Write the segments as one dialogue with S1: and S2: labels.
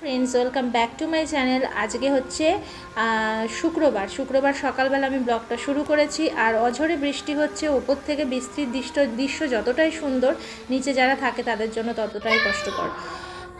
S1: Friends welcome back to my channel আজকে হচ্ছে শুক্রবার। শুক্রবার সকালবেলা আমি ব্লগটা শুরু করেছি। আর অঝরে বৃষ্টি হচ্ছে, ওপর থেকে বৃষ্টির দৃশ্য দৃশ্য যতটাই সুন্দর, নিচে যারা থাকে তাদের জন্য ততটাই কষ্টকর।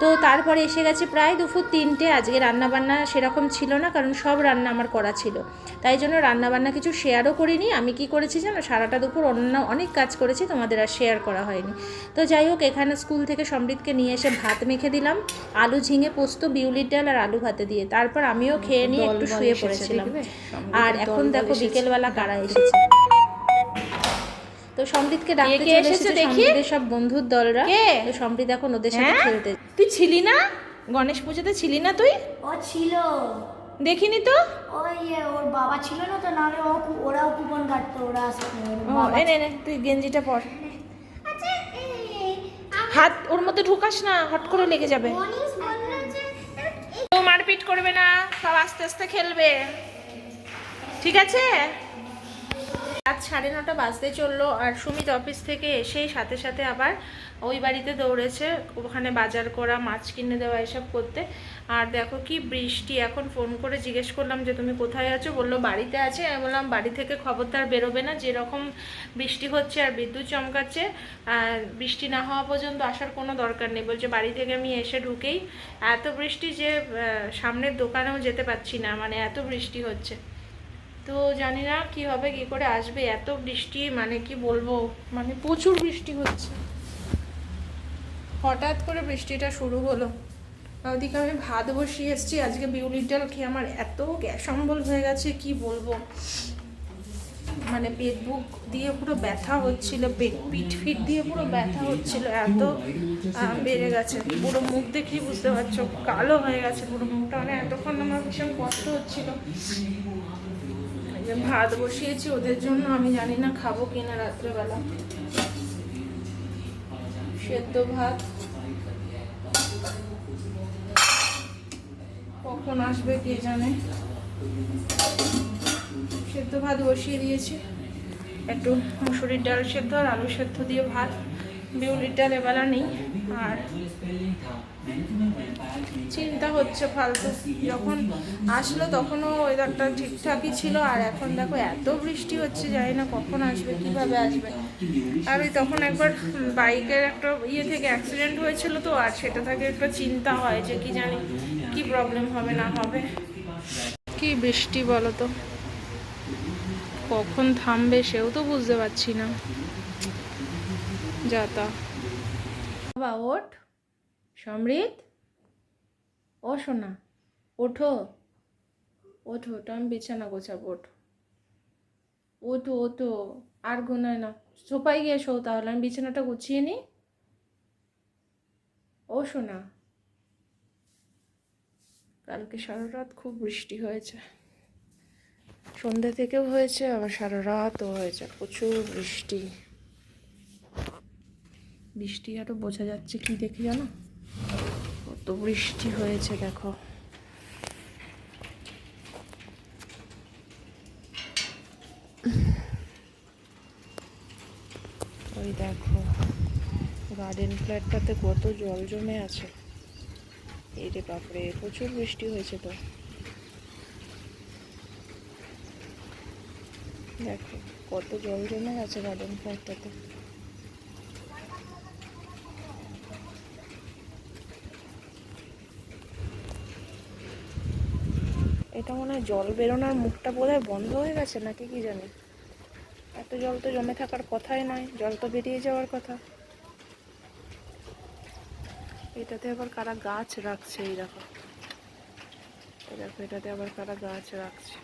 S1: তো তারপরে এসে গেছে প্রায় দুপুর তিনটে। আজকে রান্নাবান্না সেরকম ছিল না কারণ সব রান্না আমার করা ছিল। তাই জন্য রান্নাবান্না কিছু শেয়ারও করিনি। আমি কি করেছি জানো সারাটা দুপুর অন্য অনেক কাজ করেছি তোমাদের আর শেয়ার করা হয়নি। তো যাই হোক এখানে স্কুল থেকে সমৃদ্ধকে নিয়ে এসে ভাত মেখে দিলাম আলু ঝিঙে পোস্ত বিউলির ডাল আর আলু ভাতে দিয়ে। তারপর আমিও খেয়ে নিয়ে একটু শুয়ে পড়েছিলাম। আর এখন দেখো বিকেলবেলা কারা এসেছে। তো সমৃদ্ধকে ডাকতে চলে
S2: এসেছে?
S1: সমৃদ্ধের সব বন্ধুর দলরা। তো সমৃদ্ধ এখন ওদের সাথে
S2: হ্যাঁ?
S1: খেলতে
S2: তুই ছিলি না? গণেশ পুজোতে ছিলি না তুই?
S3: ও ছিল।
S2: দেখিনি তো?
S3: ওই যে ওর বাবা ছিল না তো নাহলে ও ওরাও কুপন কাটতো ওরা আসতো ওর
S2: ও এনে নে তুই গেঞ্জিটা পর।
S3: আচ্ছা,
S2: হাত ওর মধ্যে ঢুকাস না হট করে লেগে যাবে। মারপিট করবে না সব আস্তে আস্তে খেলবে। ঠিক আছে?
S1: রাত সাড়ে নটা বাজতে চলল আর সুমিত অফিস থেকে এসেই সাথে সাথে আবার ওই বাড়িতে দৌড়েছে, ওখানে বাজার করা, মাছ কিনে দেওয়া, এসব করতে। আর দেখো কি বৃষ্টি, এখন ফোন করে জিজ্ঞেস করলাম যে, তুমি কোথায় আছো? বলল, বাড়িতে আছে। আমি বললাম, বাড়ি থেকে খবরদার বেরোবে না, যেরকম বৃষ্টি হচ্ছে আর বিদ্যুৎ চমকাচ্ছে বৃষ্টি না হওয়া পর্যন্ত আসার কোনো দরকার নেই। বলছে, বাড়ি থেকে আমি এসে ঢুকেই এত বৃষ্টি যে সামনের দোকানেও যেতে পারছি না মানে এত বৃষ্টি হচ্ছে। তো জানি না কি হবে, কি করে আসবে? এত বৃষ্টি মানে কি বলব? মানে প্রচুর বৃষ্টি হচ্ছে। হঠাৎ করে বৃষ্টিটা শুরু হলো। ওদিকে আমি ভাত বসিয়ে এসেছি। আজকে বিউলির ডাল খেয়ে আমার এত গ্যাস অম্বল হয়ে গেছে, কি বলব? মানে পেট বুক দিয়ে পুরো ব্যথা হচ্ছিল, পেট পিঠ ফিট দিয়ে পুরো ব্যথা হচ্ছিল, এত বেড়ে গেছে। পুরো মুখ দেখেই বুঝতে পারছ, কালো হয়ে গেছে পুরো মুখটা। মানে এতক্ষণ আমার ভীষণ কষ্ট হচ্ছিল। ভাত বসিয়েছি, ওদের জন্য আমি জানি না খাব কিনা রাত্রেবেলা। সেদ্ধ ভাত। কখন আসবে কে জানে? সেদ্ধ ভাত বসিয়ে দিয়েছি। একটু মুসুরির ডাল সেদ্ধ আর আলু সেদ্ধ দিয়ে ভাত। বিউলির ডাল এবেলা নেই। আর চিন্তা হচ্ছে ফালতু। যখন আসলো তখনও ওয়েদারটা ঠিকঠাকই ছিল, আর এখন দেখো এত বৃষ্টি হচ্ছে, জানি না কখন আসবে, কীভাবে আসবে। আর ওই তখন একবার বাইকের একটা ইয়ে থেকে অ্যাক্সিডেন্ট হয়েছিল তো, আর সেটা থেকে একটা চিন্তা হয় যে কি জানি, কি প্রবলেম হবে, না হবে। কি বৃষ্টি বলো তো? কখন থামবে সেও তো বুঝতে পারছি না। যাতা বাবা, ওঠ। সমৃদ্ধ ও সোনা, ওঠো। ওঠো ওঠো আমি বিছানা গোছাবো, ওঠো। ওঠো ওঠো, আর গোনায় না। সোফায় গিয়ে শো তাহলে, আমি বিছানাটা গুছিয়ে নিই। ও সোনা, কালকে সারা রাত খুব বৃষ্টি হয়েছে। সন্ধ্যা থেকেও হয়েছে, আবার সারা রাতও হয়েছে, প্রচুর বৃষ্টি। বৃষ্টি আরও বোঝা যাচ্ছে, কি দেখে জানো? বৃষ্টি হয়েছে, দেখো। ওই দেখো গার্ডেন ফ্ল্যাটটাতে কত জল জমে আছে। এই বাপরে, প্রচুর বৃষ্টি হয়েছে তো। দেখো, কত জল জমে গেছে গার্ডেন ফ্ল্যাটটাতে এটা মনে হয় জল বেরোনোর মুখটা বোধহয় বন্ধ হয়ে গেছে নাকি কি জানি। এত জল তো জমে থাকার কথাই নয়, জল তো বেরিয়ে যাওয়ার কথা। এটাতে আবার কারা গাছ রাখছে এই দেখো। দেখো, এটাতে আবার কারা গাছ রাখছে।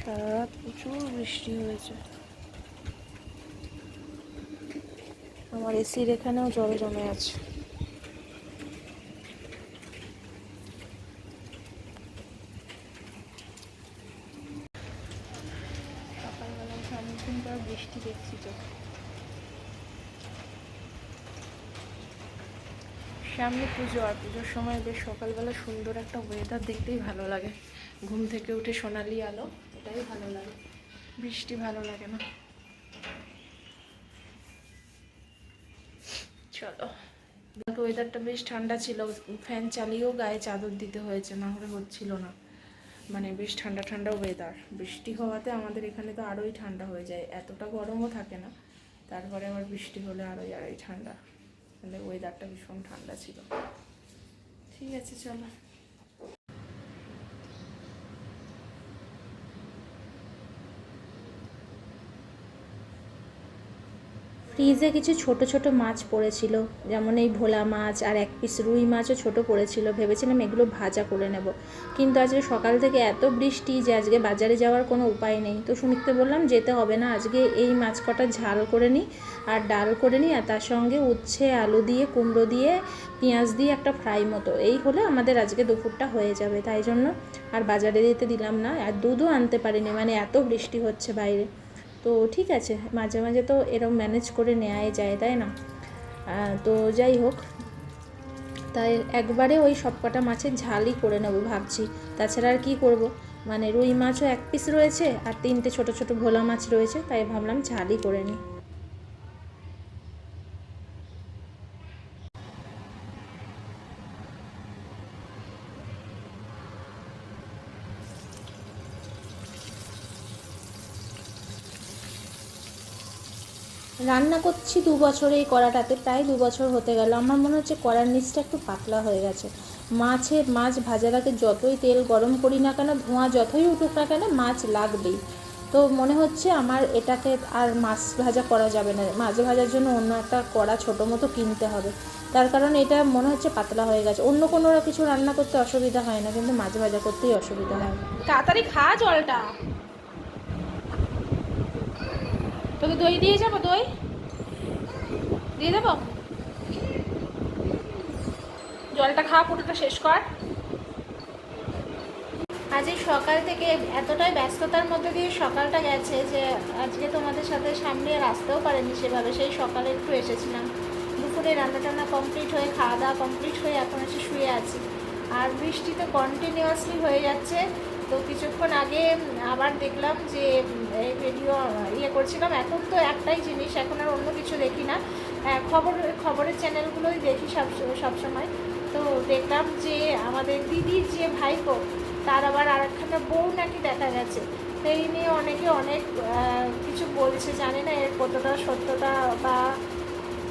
S1: সারা রাত প্রচুর বৃষ্টি হয়েছে। আমার এসির এখানেও জল জমে আছে। সকালবেলা আর বৃষ্টি দেখছি তো। সামনে পুজো, আর পুজোর সময় বেশ সকালবেলা সুন্দর একটা ওয়েদার দেখতেই ভালো লাগে। ঘুম থেকে উঠে সোনালি আলো, এটাই ভালো লাগে। বৃষ্টি ভালো লাগে না।
S2: চলো ওয়েদারটা বেশ ঠান্ডা ছিল। ফ্যান চালিয়েও গায়ে চাদর দিতে হয়েছে, না হলে হচ্ছিল না। মানে বেশ ঠান্ডা ঠান্ডা ওয়েদার বৃষ্টি হওয়াতে আমাদের এখানে তো আরোই ঠান্ডা হয়ে যায়। এতটা গরমও থাকে না। তারপরে আবার বৃষ্টি হলে আরোই আরোই ঠান্ডা। মানে ওয়েদারটা ভীষণ ঠান্ডা ছিল। ঠিক আছে, চলো।
S1: ফ্রিজে কিছু ছোট ছোট মাছ পড়েছিল, যেমন এই ভোলা মাছ আর এক পিস রুই মাছও ছোট পড়েছিল, ভেবেছিলাম এগুলো ভাজা করে নেব। কিন্তু আজকে সকাল থেকে এত বৃষ্টি যে আজকে বাজারে যাওয়ার কোনো উপায় নেই। তো সুমিতকে বললাম, যেতে হবে না, আজকে এই মাছ কটা ঝাল করে নিই আর ডাল করে নিই আর তার সঙ্গে উচ্ছে, আলু দিয়ে, কুমড়ো দিয়ে, পেঁয়াজ দিয়ে একটা ফ্রাই মতো। এই হলে আমাদের আজকে দুপুরটা হয়ে যাবে। তাই জন্য আর বাজারে দিতে দিলাম না, আর দুধও আনতে পারিনি মানে এত বৃষ্টি হচ্ছে বাইরে। তো ঠিক আছে, মাঝে মাঝে তো এরকম ম্যানেজ করে নেওয়াই যায়, তাই না? তো যাই হোক, তাই একবারে ওই সবকটা মাছের ঝালই করে নেব ভাবছি। তাছাড়া আর কী করব? মানে রুই মাছও এক পিস রয়েছে আর তিনটে ছোট ছোট ভোলা মাছ রয়েছে, তাই ভাবলাম ঝালই করে নিই। রান্না করছি দু বছর এই কড়াটাতে, প্রায় দু বছর হতে গেল। আমার মনে হচ্ছে কড়ার নিচটা একটু পাতলা হয়ে গেছে। মাছে মাছ ভাজার আগে যতই তেল গরম করি না কেন, ধোঁয়া যতই উঠুক না কেন, মাছ লাগবেই। তো মনে হচ্ছে আমার এটাকে আর মাছ ভাজা করা যাবে না। মাছ ভাজার জন্য অন্য একটা কড়া ছোটো মতো কিনতে হবে। তার কারণ এটা মনে হচ্ছে পাতলা হয়ে গেছে। অন্য কোনো কিছু রান্না করতে অসুবিধা হয় না, কিন্তু মাছ ভাজা করতেই অসুবিধা হয়।
S2: তাড়াতাড়ি খা জলটা। তোকে দই দিয়ে যাব, দই? দিয়ে দেবো? জলটা খা, পুরোটা শেষ কর।
S1: আজ এই সকাল থেকে এতটাই ব্যস্ততার মধ্যে দিয়ে সকালটা গেছে যে আজকে তোমাদের সাথে সামনে আর আসতেও পারেনি সেভাবে, সেই সকালে একটু এসেছিলাম। দুপুরে রান্না টান্না কমপ্লিট হয়ে খাওয়া দাওয়া কমপ্লিট হয়ে এখন এসে শুয়ে আছি। আর বৃষ্টি তো কন্টিনিউয়াসলি হয়ে যাচ্ছে, তো কিছুক্ষণ আগে আবার দেখলাম যে এই ভিডিও ইয়ে করছিলাম। এখন তো একটাই জিনিস এখন আর অন্য কিছু দেখি না। আহ, খবর খবরের চ্যানেলগুলোই দেখি সব সবসময় তো দেখলাম যে আমাদের দিদির যে ভাইপো তার আবার আরেকখানা বউ নাকি দেখা গেছে। তো এই নিয়ে অনেকে অনেক কিছু বলছে জানি না এর কতটা সত্যতা বা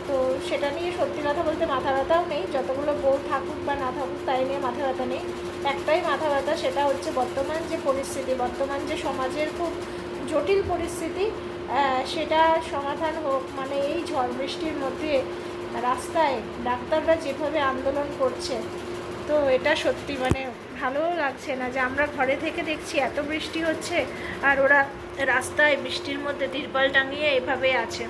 S1: তো সেটা নিয়ে সত্যি কথা বলতে মাথা ব্যথাও নেই। যতগুলো বউ থাকুক বা না থাকুক তাই নিয়ে মাথা ব্যথা নেই। একটাই মাথা ব্যথা সেটা হচ্ছে বর্তমান যে পরিস্থিতি বর্তমান যে সমাজের খুব জটিল পরিস্থিতি সেটা সমাধান হোক মানে এই ঝড় বৃষ্টির মধ্যে রাস্তায় ডাক্তাররা যেভাবে আন্দোলন করছে, তো এটা সত্যি মানে ভালো লাগছে না যে আমরা ঘরে থেকে দেখছি এত বৃষ্টি হচ্ছে আর ওরা রাস্তায় বৃষ্টির মধ্যে তিরপল টাঙিয়ে এভাবে আছে।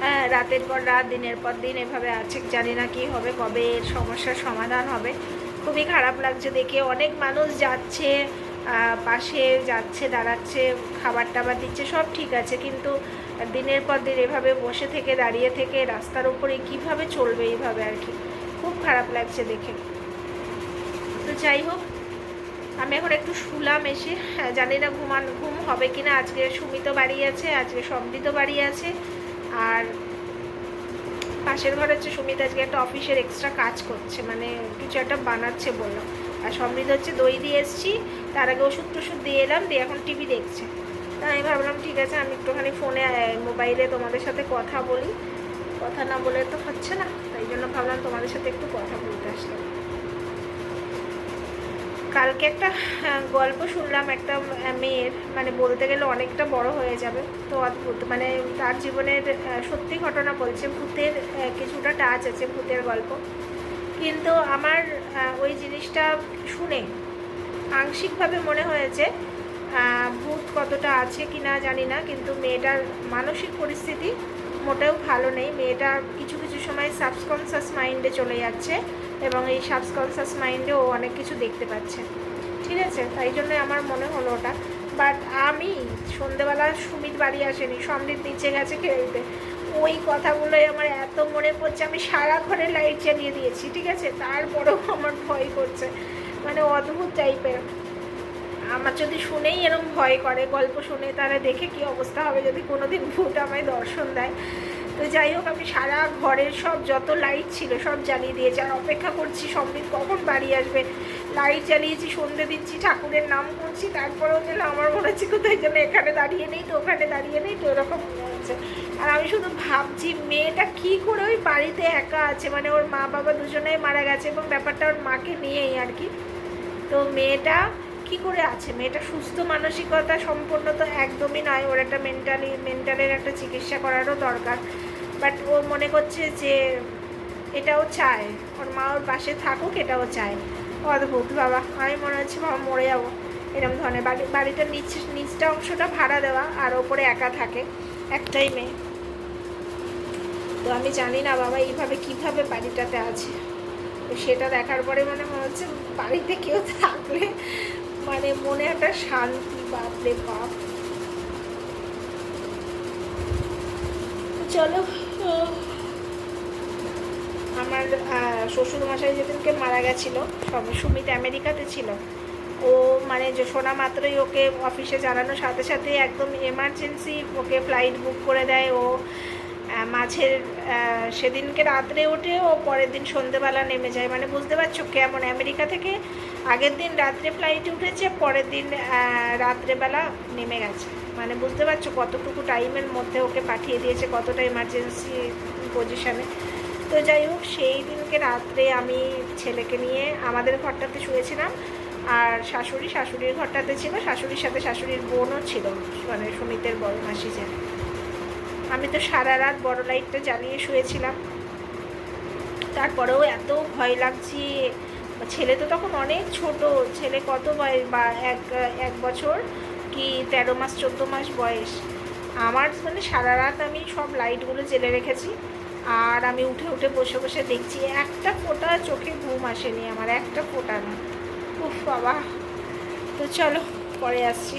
S1: হ্যাঁ রাতের পর রাত, দিনের পর দিন এভাবে আছে, জানি না কি হবে, কবে এর সমস্যার সমাধান হবে। খুবই খারাপ লাগছে দেখে, অনেক মানুষ যাচ্ছে পাশে যাচ্ছে দাঁড়াচ্ছে খাবার টাবার দিচ্ছে সব ঠিক আছে। কিন্তু দিনের পর দিন এভাবে বসে থেকে দাঁড়িয়ে থেকে রাস্তার উপরে কীভাবে চলবে এইভাবে আর কি? খুব খারাপ লাগছে দেখে। তো যাই হোক আমি এখন একটু শুলাম এসে। হ্যাঁ, জানি না ঘুমান ঘুম হবে কিনা। আজকে সুমিত বাড়ি আছে আজকে সমৃদ্ধ বাড়ি আছে। আর পাশের ঘর হচ্ছে সুমিত আজকে একটা অফিসের এক্সট্রা কাজ করছে মানে কিছু একটা বানাচ্ছে বলল। আর সমৃদ্ধ হচ্ছে দই দিয়ে এসেছি। তার আগে ওষুধ টষুধ দিয়ে এলাম, দিয়ে এখন টিভি দেখছে। তা আমি ভাবলাম, ঠিক আছে, আমি একটুখানি ফোনে মোবাইলে তোমাদের সাথে কথা বলি। কথা না বলে তো হচ্ছে না, তাই জন্য ভাবলাম তোমাদের সাথে একটু কথা বলতে আসলাম। কালকে একটা গল্প শুনলাম একটা মেয়ের মানে বলতে গেলে অনেকটা বড় হয়ে যাবে। তো অদ্ভুত মানে তার জীবনের সত্যি ঘটনা বলছে, ভূতের কিছুটা টাচ আছে ভূতের গল্প। কিন্তু আমার ওই জিনিসটা শুনে আংশিকভাবে মনে হয়েছে ভূত কতটা আছে কি না জানি না, কিন্তু মেয়েটার মানসিক পরিস্থিতি মোটেও ভালো নেই। মেয়েটা কিছু কিছু সময় সাবকনসাস মাইন্ডে চলে যাচ্ছে এবং এই সাবকনসাস মাইন্ডে ও অনেক কিছু দেখতে পাচ্ছে। ঠিক আছে? তাই জন্য আমার মনে হলো ওটা। বাট আমি সন্ধেবেলা সুমিত বাড়ি আসেনি সমৃদ্ধ নিচে গেছে খেলতে। ওই কথাগুলোই আমার এত মনে পড়ছে। আমি সারা ঘরে লাইট জ্বালিয়ে দিয়েছি, ঠিক আছে? তারপরেও আমার ভয় করছে। মানে অদ্ভুত টাইপের আমার যদি শুনেই এরকম ভয় করে, গল্প শুনে তারা দেখে কি অবস্থা হবে যদি কোনোদিন ভূত আমায় দর্শন দেয়। তো যাই হোক, আমি সারা ঘরের সব যত লাইট ছিল, সব জ্বালিয়ে দিয়েছি। আর অপেক্ষা করছি সমৃদ্ধ কখন বাড়ি আসবে। লাইট জ্বালিয়েছি, সন্ধে দিচ্ছি, ঠাকুরের নাম করছি, তারপরেও যেন আমার মনে হচ্ছে কোথায় যেন এখানে দাঁড়িয়ে নেই, তো ওখানে দাঁড়িয়ে নেই, তো এরকম হচ্ছে আর আমি শুধু ভাবছি, মেয়েটা কি করে ওই বাড়িতে একা আছে? মানে ওর মা বাবা দুজনেই মারা গেছে এবং ব্যাপারটা ওর মাকে নিয়েই আর কি। তো মেয়েটা কি করে আছে? মেয়েটা সুস্থ মানসিকতা সম্পূর্ণ তো একদমই নয়। ওর একটা মেন্টালি মেন্টালের একটা চিকিৎসা করারও দরকার। বাট ও মনে করছে যে এটাও চায়। ওর মা ওর পাশে থাকুক, এটাও চায়। অদ্ভুত, বাবা। আমি মনে হচ্ছে বাবা মরে যাব। এরকম ধরনের। বাড়ি, বাড়িটার নিচ, নিচটা অংশটা ভাড়া দেওয়া, আর ওপরে একা থাকে। একটাই মেয়ে। তো আমি জানি না বাবা, এইভাবে কীভাবে বাড়িটাতে আছে। তো সেটা দেখার পরে মানে মনে হচ্ছে বাড়িতে কেউ থাকলে মানে মনে একটা শান্তি, বাপরে বাপ। চলো আমার শ্বশুর মশাই যেদিনকে মারা গেছিল, সব সুমিত আমেরিকাতে ছিল। ও মানে যে শোনা মাত্রই ওকে অফিসে জানানোর সাথে সাথে একদম এমার্জেন্সি ওকে ফ্লাইট বুক করে দেয় ও মাঝের সেদিনকে রাত্রে ওঠে ও পরের দিন সন্ধেবেলা নেমে যায়। মানে বুঝতে পারছ কেমন? আমেরিকা থেকে আগের দিন রাত্রে ফ্লাইটে উঠেছে, পরের দিন রাত্রেবেলা নেমে গেছে। মানে বুঝতে পারছ কতটুকু টাইমের মধ্যে ওকে পাঠিয়ে দিয়েছে, কতটা এমার্জেন্সি পজিশানে তো যাই হোক, সেই দিনকে রাত্রে আমি ছেলেকে নিয়ে আমাদের ঘরটাতে শুয়েছিলাম। আর শাশুড়ি শাশুড়ির ঘরটাতে ছিল, শাশুড়ির সাথে শাশুড়ির বোনও ছিল মানে সুমিতের বড় মাসি যে। আমি তো সারা রাত বড় লাইটটা জ্বালিয়ে শুয়েছিলাম। তারপরেও এত ভয় লাগছে। ছেলে তো তখন অনেক ছোট, ছেলে কত বয়স? বা এক এক বছর কি তেরো মাস, চোদ্দ মাস বয়স? আমার মানে সারা রাত আমি সব লাইটগুলো জেলে রেখেছি। আর আমি উঠে উঠে বসে বসে দেখছি, একটা ফোঁটা চোখে ঘুম আসেনি আমার, একটা ফোঁটা না। উফ বাবা। তো চলো পরে আসছি।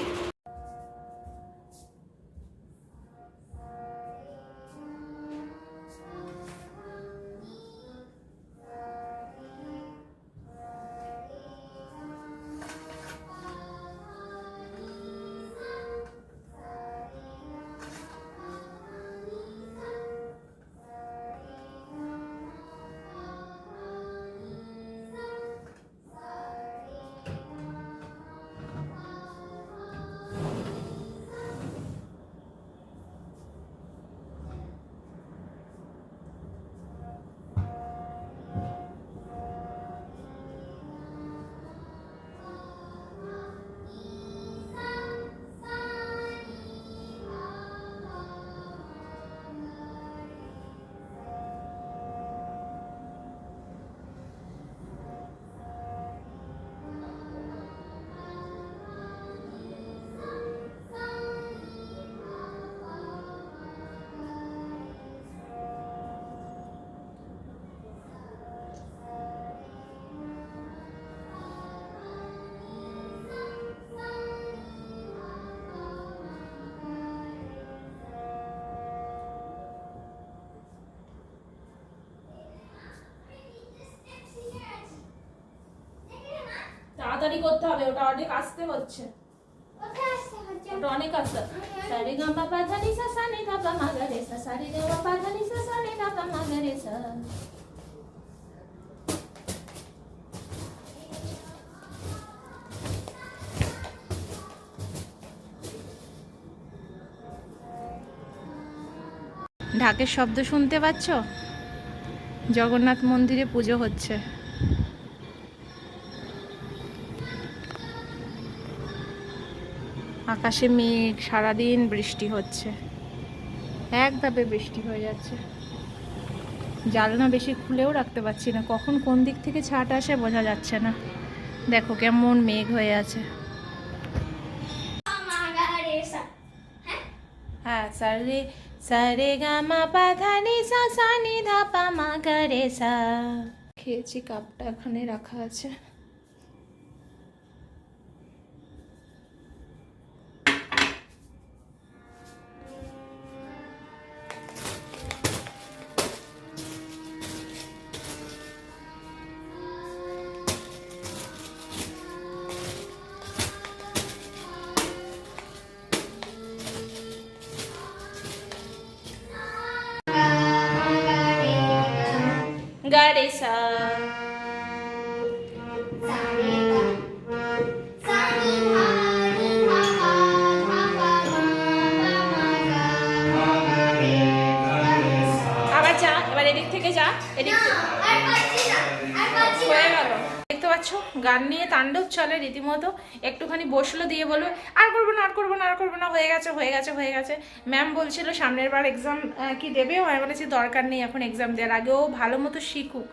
S3: তাড়াতাড়ি করতে হবে ওটা অনেক আসতে হচ্ছে। ওটা অনেক আসতে সারে গা পা পা ধা নি সা সা নি ধা পা মা গা রে সা সারে গা পা পা ধা নি সা সা নি ধা পা মা গা রে সা। ঢাকের শব্দ শুনতে পাচ্ছ? জগন্নাথ মন্দিরে পুজো হচ্ছে। আকাশে মেঘ, সারাদিন বৃষ্টি হচ্ছে। এক ধাপে বৃষ্টি হয়ে যাচ্ছে। জানলা বেশি খুলেও রাখতে পারছি না। কখন কোন দিক থেকে ছাট আসে বোঝা যাচ্ছে না। দেখো কেমন মেঘ হয়ে আছে। হ্যাঁ সা সা নি ধা পা মা গা রে সা। খেয়েছি কাপটা এখানে রাখা আছে।
S1: পাচ্ছ গান নিয়ে তাণ্ডব চলে রীতিমতো। একটুখানি বসল দিয়ে বলবে আর করব না, আর করব না, আর করব না, হয়ে গেছে হয়ে গেছে হয়ে গেছে। ম্যাম বলছিল, সামনের বার এক্সাম কি দেবে? আমি বলেছি, দরকার নেই, এখন এক্সাম দেওয়ার আগে ও ভালো মতো শিখুক।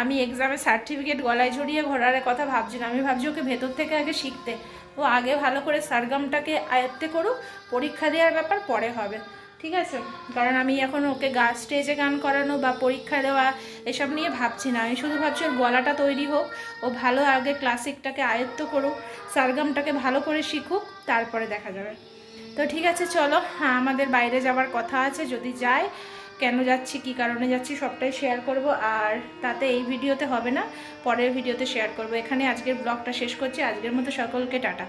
S1: আমি এক্সামের সার্টিফিকেট গলায় ঝরিয়ে ঘোরার কথা ভাবছি না আমি ভাবছি ওকে ভেতর থেকে আগে শিখতে। ও আগে ভালো করে সারগামটাকে আয়ত্তে করুক, পরীক্ষা দেওয়ার ব্যাপার পরে হবে। ঠিক আছে? কারণ আমি এখন ওকে গা স্টেজে গান করানো বা পরীক্ষা দেওয়া এসব নিয়ে ভাবছি না। আমি শুধু ভাবছি ওর গলাটা তৈরি হোক, ও ভালো আগে ক্লাসিকটাকে আয়ত্ত করুক সারগামটাকে ভালো করে শিখুক, তারপরে দেখা যাবে। তো ঠিক আছে, চলো হ্যাঁ আমাদের বাইরে যাওয়ার কথা আছে, যদি যাই কেন যাচ্ছি, কী কারণে যাচ্ছি, সবটাই শেয়ার করব। আর তাতে এই ভিডিওতে হবে না, পরের ভিডিওতে শেয়ার করব। এখানে আজকের ব্লগটা শেষ করছি। আজকের মতো সকলকে টাটা।